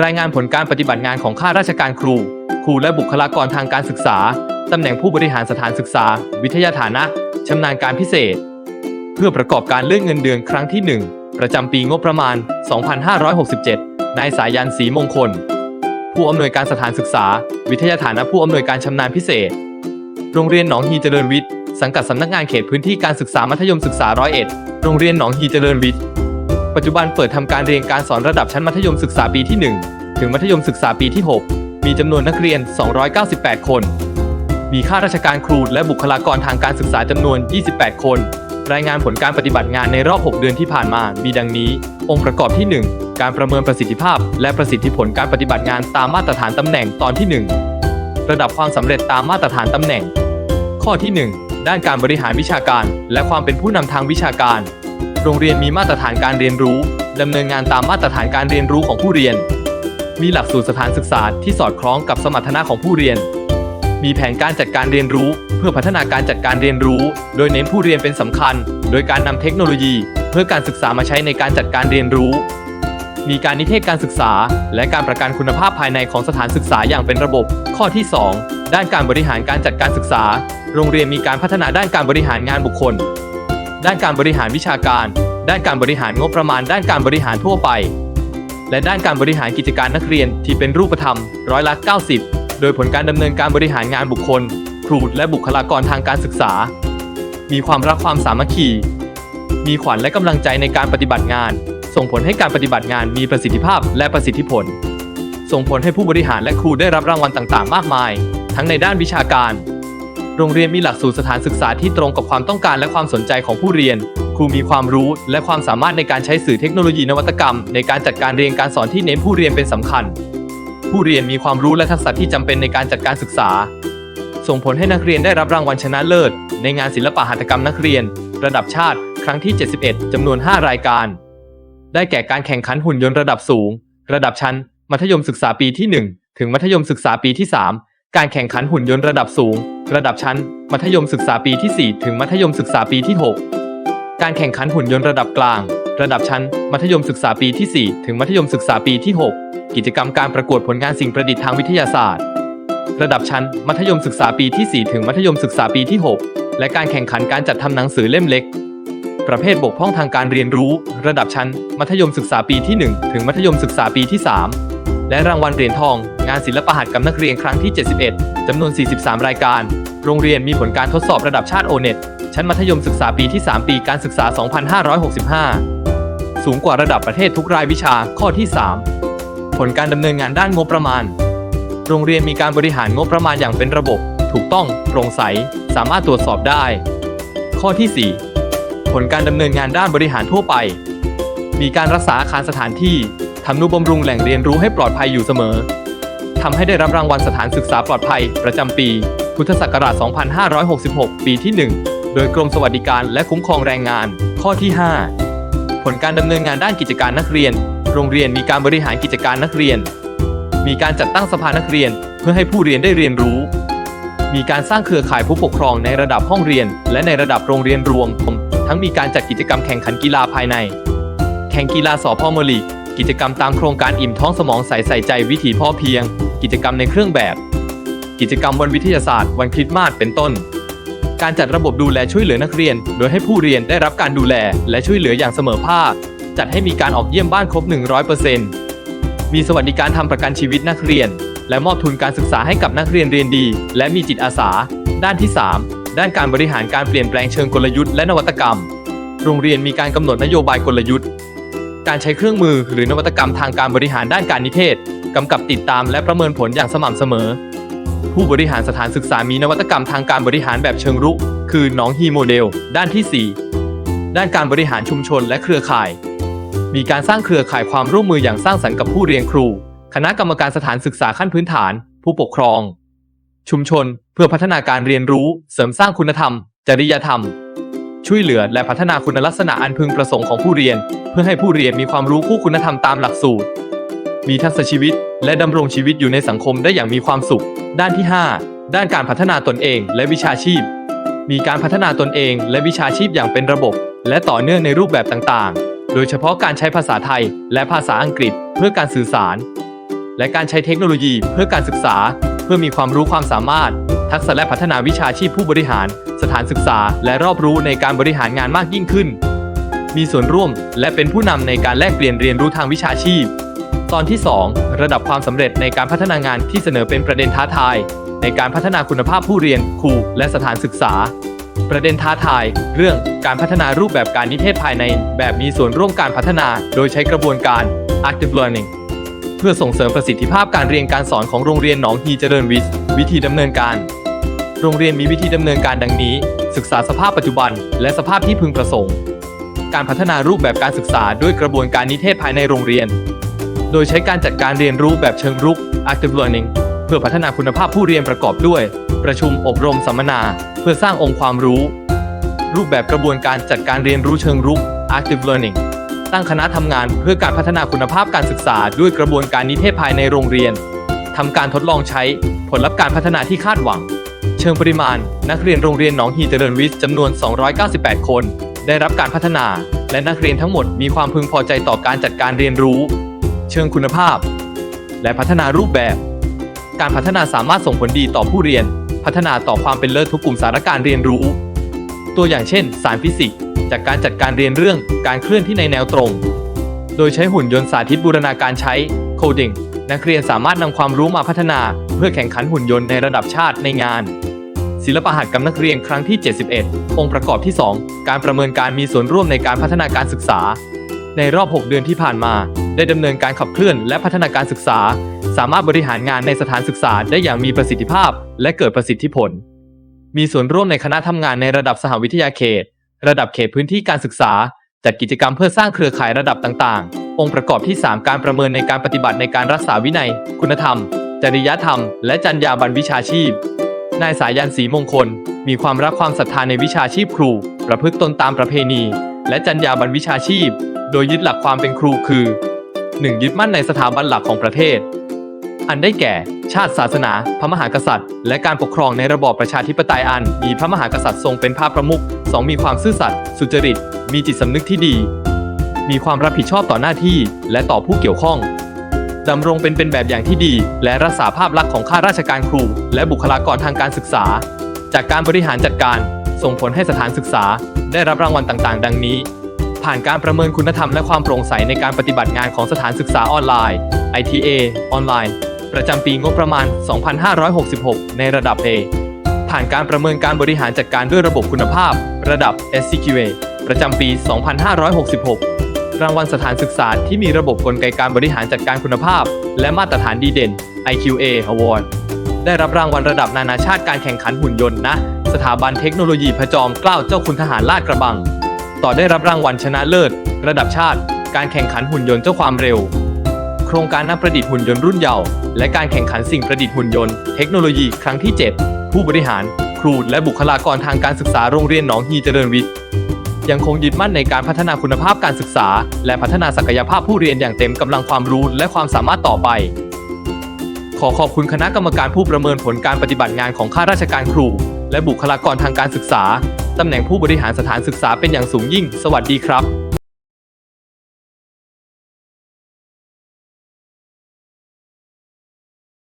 รายงานผลการปฏิบัติงานของข้าราชการครู ครูและบุคลากรทางการศึกษา ตำแหน่งผู้บริหารสถานศึกษา วิทยาฐานะ ชำนาญการพิเศษ เพื่อประกอบการเลื่อนเงินเดือนครั้งที่ 1 ประจำปีงบประมาณ 2567 นายสายันศรีมงคล ผู้อำนวยการสถานศึกษา วิทยาฐานะผู้อำนวยการชำนาญพิเศษ โรงเรียนหนองฮีเจริญวิทย์ สังกัดสำนักงานเขตพื้นที่การศึกษามัธยมศึกษาร้อยเอ็ดโรงเรียนหนองฮีเจริญวิทย์ ปัจจุบันเปิดทำการเรียนการสอนระดับชั้นมัธยมศึกษาปีที่ 1 ถึงมัธยมศึกษาปีที่ 6 มีจำนวนนักเรียน 298 คน มีข้าราชการครูและบุคลากรทางการศึกษาจำนวน 28 คน รายงานผลการปฏิบัติงานในรอบ 6 เดือนที่ผ่านมา มีดังนี้ องค์ประกอบที่ 1 การประเมินประสิทธิภาพ และประสิทธิผลการปฏิบัติงานตามมาตรฐานตำแหน่งตอนที่ 1 ระดับความสำเร็จตามมาตรฐานตำแหน่ง ข้อที่ 1 ด้านการบริหารวิชาการ และความเป็นผู้นำทางวิชาการ โรงเรียนมีมาตรฐานการเรียนรู้ดำเนินงานตามมาตรฐานการเรียนรู้ของผู้เรียน มีหลักสูตรสถานศึกษาที่สอดคล้องกับสมรรถนะของผู้เรียน มีแผนการจัดการเรียนรู้ เพื่อพัฒนาการจัดการเรียนรู้ โดยเน้นผู้เรียนเป็นสำคัญ โดยการนำเทคโนโลยี เพื่อการศึกษามาใช้ในการจัดการเรียนรู้ มีการนิเทศการศึกษา และการประกันคุณภาพภายในของสถานศึกษาอย่างเป็นระบบ ข้อที่ 2 ด้านการบริหารการจัดการศึกษา โรงเรียนมีการพัฒนาด้านการบริหารงานบุคคล ด้านการบริหารวิชาการ ด้านการบริหารงบประมาณ ด้านการบริหารทั่วไป และด้านการบริหารกิจการนักเรียนที่เป็นรูปธรรมร้อยละ 90 โดยผลการดำเนินการบริหารงานบุคคล ครูและบุคลากรทางการศึกษา มีความรักความสามัคคี มีขวัญและกำลังใจในการปฏิบัติงาน ส่งผลให้การปฏิบัติงานมีประสิทธิภาพและประสิทธิผล ส่งผลให้ผู้บริหารและครูได้รับรางวัลต่าง ๆ มากมาย ทั้งในด้านวิชาการ โรงเรียนมีหลักสูตรสถานศึกษาที่ตรงกับความต้องการและความสนใจของผู้เรียน ครูมีความรู้และความสามารถในการใช้สื่อเทคโนโลยีนวัตกรรม ในการจัดการเรียนการสอนที่เน้นผู้เรียนเป็นสำคัญ ผู้เรียนมีความรู้และทักษะที่จำเป็นในการจัดการศึกษา ส่งผลให้นักเรียนได้รับรางวัลชนะเลิศ ในงานศิลปะหัตถกรรมนักเรียน ระดับชาติ ครั้งที่ 71จำนวน 5 รายการ ได้แก่การแข่งขันหุ่นยนต์ระดับสูง ระดับชั้น มัธยมศึกษาปีที่ 1 ถึงมัธยมศึกษาปีที่ 3 การแข่งขันหุ่นยนต์ระดับสูง ระดับชั้น มัธยมศึกษาปีที่ 4 ถึงมัธยมศึกษาปีที่ 6 การแข่งขันหุ่นยนต์ระดับกลาง ระดับชั้น มัธยมศึกษาปีที่ 4 ถึงมัธยมศึกษาปีที่ 6 กิจกรรมการประกวดผลงานสิ่งประดิษฐ์ทางวิทยาศาสตร์ ระดับชั้น มัธยมศึกษาปีที่ 4 ถึงมัธยมศึกษาปีที่ 6 และการแข่งขันการจัดทำหนังสือเล่มเล็ก ประเภทบกพร่องทางการเรียนรู้ ระดับชั้น มัธยมศึกษาปีที่ 1 ถึงมัธยมศึกษาปีที่ 3 และรางวัลเหรียญทอง งานศิลปะหัตถกรรมนักเรียนครั้งที่ 71 จำนวน 43 รายการ โรงเรียนมีผลการทดสอบระดับชาติโอเน็ตชั้นมัธยมศึกษาปีที่ 3 ปีการศึกษา 2565 สูงกว่าระดับประเทศทุกรายวิชาข้อที่ 3 ผลการดำเนินงานด้านงบประมาณ โรงเรียนมีการบริหารงบประมาณอย่างเป็นระบบ ถูกต้อง โปร่งใส สามารถตรวจสอบได้ ข้อที่ 4 ผลการดำเนินงานด้านบริหารทั่วไป มีการรักษาอาคารสถานที่ทำนุบำรุงแหล่งเรียนรู้ให้ปลอดภัยอยู่เสมอ ทำให้ได้รับรางวัลสถานศึกษาปลอดภัย ประจำปี พุทธศักราช 2566 ปีที่ 1 โดยกรมสวัสดิการและคุ้มครองแรงงาน ข้อที่ 5 ผลการดำเนินงานด้านกิจการนักเรียน โรงเรียนมีการบริหารกิจการนักเรียน มีการจัดตั้งสภานักเรียน เพื่อให้ผู้เรียนได้เรียนรู้ มีการสร้างเครือข่ายผู้ปกครองในระดับห้องเรียน และในระดับโรงเรียนรวม ทั้งมีการจัดกิจกรรมแข่งขันกีฬาภายใน แข่งกีฬาสอพอมลีกกิจกรรมตามโครงการอิ่มท้องสมองใสใส่ใจวิถีพ่อเพียง กิจกรรมในเครื่องแบบ กิจกรรมวันวิทยาศาสตร์ วันคริสต์มาสเป็นต้น การจัดระบบดูแลช่วยเหลือนักเรียน โดยให้ผู้เรียนได้รับการดูแลและช่วยเหลืออย่างเสมอภาค จัดให้มีการออกเยี่ยมบ้านครบ 100%มีสวัสดิการทำประกันชีวิตนักเรียน และมอบทุนการศึกษาให้กับนักเรียนเรียนดี และมีจิตอาสา ด้านที่ 3 ด้านการบริหารการเปลี่ยนแปลงเชิงกลยุทธ์และนวัตกรรม โรงเรียนมีการกำหนดนโยบายกลยุทธ์ การใช้เครื่องมือหรือนวัตกรรมทางการบริหารด้านการนิเทศ กำกับติดตามและประเมินผลอย่างสม่ำเสมอ ผู้บริหารสถานศึกษามีนวัตกรรมทางการบริหารแบบเชิงรุก คือน้องฮีโมเดล ด้านที่ 4 ด้านการบริหารชุมชนและเครือข่าย มีการสร้างเครือข่ายความร่วมมืออย่างสร้างสรรค์กับผู้เรียนครู คณะกรรมการสถานศึกษาขั้นพื้นฐาน ผู้ปกครอง ชุมชน เพื่อพัฒนาการเรียนรู้ เสริมสร้างคุณธรรม จริยธรรม ช่วยเหลือและพัฒนาคุณลักษณะอันพึงประสงค์ของผู้เรียน เพื่อให้ผู้เรียนมีความรู้คู่คุณธรรมตามหลักสูตร มีทักษะชีวิต และดำรงชีวิตอยู่ในสังคมได้อย่างมีความสุข ด้านที่ 5 ด้านการพัฒนาตนเองและวิชาชีพ มีการพัฒนาตนเองและวิชาชีพอย่างเป็นระบบ และต่อเนื่องในรูปแบบต่างๆ โดยเฉพาะการใช้ภาษาไทยและภาษาอังกฤษเพื่อการสื่อสาร และการใช้เทคโนโลยีเพื่อการศึกษา เพื่อมีความรู้ความสามารถ ทักษะและพัฒนาวิชาชีพผู้บริหาร สถานศึกษา และรอบรู้ในการบริหารงานมากยิ่งขึ้น มีส่วนร่วมและเป็นผู้นำในการแลกเปลี่ยนเรียนรู้ทางวิชาชีพ ตอนที่ 2 ระดับความสำเร็จในการพัฒนางานที่เสนอเป็นประเด็นท้าทาย ในการพัฒนาคุณภาพผู้เรียนครูและสถานศึกษา ประเด็นท้าทาย เรื่องการพัฒนารูปแบบการนิเทศภายใน แบบมีส่วนร่วมการพัฒนา โดยใช้กระบวนการ active learning เพื่อส่งเสริมประสิทธิภาพการเรียนการสอนของโรงเรียนหนองฮีเจริญวิทย์วิธีดำเนินการ โรงเรียนมีวิธีดำเนินการดังนี้ ศึกษาสภาพปัจจุบัน และสภาพที่พึงประสงค์ การพัฒนารูปแบบการศึกษาด้วยกระบวนการนิเทศภายในโรงเรียน โดยใช้การจัดการเรียนรู้แบบเชิงรุก active learning เพื่อพัฒนาคุณภาพผู้เรียนประกอบด้วย ประชุมอบรมสัมมนา เพื่อสร้างองค์ความรู้ รูปแบบกระบวนการจัดการเรียนรู้เชิงรุก active learning ตั้งคณะทำงานเพื่อการพัฒนาคุณภาพการศึกษา ด้วยกระบวนการนิเทศภายในโรงเรียนทำการทดลองใช้ผลลัพธ์การพัฒนาที่คาดหวัง เชิงปริมาณ นักเรียนโรงเรียนหนองฮีเจริญวิทย์จำนวน 298 คน ได้รับการพัฒนา และนักเรียนทั้งหมดมีความพึงพอใจต่อการจัดการเรียนรู้ เชิงคุณภาพ และพัฒนารูปแบบ การพัฒนาสามารถส่งผลดีต่อผู้เรียน พัฒนาต่อความเป็นเลิศทุกกลุ่มสารการเรียนรู้ ตัวอย่างเช่น สารฟิสิกส์จากการจัดการเรียนเรื่องการเคลื่อนที่ในแนวตรง โดยใช้หุ่นยนต์สาธิตบูรณาการใช้ coding นักเรียนสามารถนำความรู้มาพัฒนา เพื่อแข่งขันหุ่นยนต์ในระดับชาติในงาน ศิลปหัตถกรรมนักเรียนครั้งที่ 71 องค์ประกอบที่ 2 การประเมินการมีส่วนร่วมในการพัฒนาการศึกษา ในรอบ 6 เดือนที่ผ่านมา ได้ดำเนินการขับเคลื่อนและพัฒนาการศึกษา สามารถบริหารงานในสถานศึกษาได้อย่างมีประสิทธิภาพ และเกิดประสิทธิผล มีส่วนร่วมในคณะทำงานในระดับสหวิทยาเขต ระดับเขตพื้นที่การศึกษา จัดกิจกรรมเพื่อสร้างเครือข่ายระดับต่างๆ องค์ประกอบที่ 3 การประเมินในการปฏิบัติในการรักษาวินัย คุณธรรม จริยธรรม และจรรยาบรรณวิชาชีพ นายสายันศรีมงคล มีความรักความศรัทธาในวิชาชีพครู ประพฤติตนตามประเพณี และจรรยาบรรณวิชาชีพ โดยยึดหลักความเป็นครูคือ 1. ยึดมั่นในสถาบันหลักของประเทศ อันได้แก่ ชาติศาสนา พระมหากษัตริย์ และการปกครองในระบอบประชาธิปไตยอัน มีพระมหากษัตริย์ทรงเป็นพระประมุข 2. มีความซื่อสัตย์สุจริต มีจิตสำนึกที่ดี มีความรับผิดชอบต่อหน้าที่ และต่อผู้เกี่ยวข้องดำรงเป็นเป็นแบบอย่างที่ดี และรักษาภาพลักษณ์ของข้าราชการครู และบุคลากรทางการศึกษา จากการบริหารจัดการ ส่งผลให้สถานศึกษา ได้รับรางวัลต่างๆ ดังนี้ ผ่านการประเมินคุณธรรมและความโปร่งใสในการปฏิบัติงานของสถานศึกษาออนไลน์ ITA ออนไลน์ ประจำปีงบประมาณ 2566 ในระดับ A ผ่านการประเมินการบริหารจัดการด้วยระบบคุณภาพ ระดับ SCQA ประจำปี 2566 รางวัลสถานศึกษาที่มีระบบกลไกการบริหารจัดการคุณภาพ และมาตรฐานดีเด่น IQA Award ได้รับรางวัลระดับนานาชาติการแข่งขันหุ่นยนต์ณสถาบันเทคโนโลยีพระจอมเกล้าเจ้าคุณทหารลาดกระบัง ต่อได้รับรางวัลชนะเลิศ ระดับชาติ การแข่งขันหุ่นยนต์เจ้าความเร็ว โครงการนักประดิษฐ์หุ่นยนต์รุ่นเยาว์และการแข่งขันสิ่งประดิษฐ์หุ่นยนต์เทคโนโลยีครั้งที่ 7 ผู้บริหาร ครูและบุคลากรทางการศึกษาโรงเรียนหนองฮีเจริญวิทย์ยังคงยึดมั่นในการพัฒนาคุณภาพการศึกษา และพัฒนาศักยภาพผู้เรียนอย่างเต็มกำลังความรู้และความสามารถต่อไป ขอขอบคุณคณะกรรมการผู้ประเมินผลการปฏิบัติงานของข้าราชการครู และบุคลากรทางการศึกษา ตำแหน่งผู้บริหารสถานศึกษาเป็นอย่างสูงยิ่ง สวัสดีครับ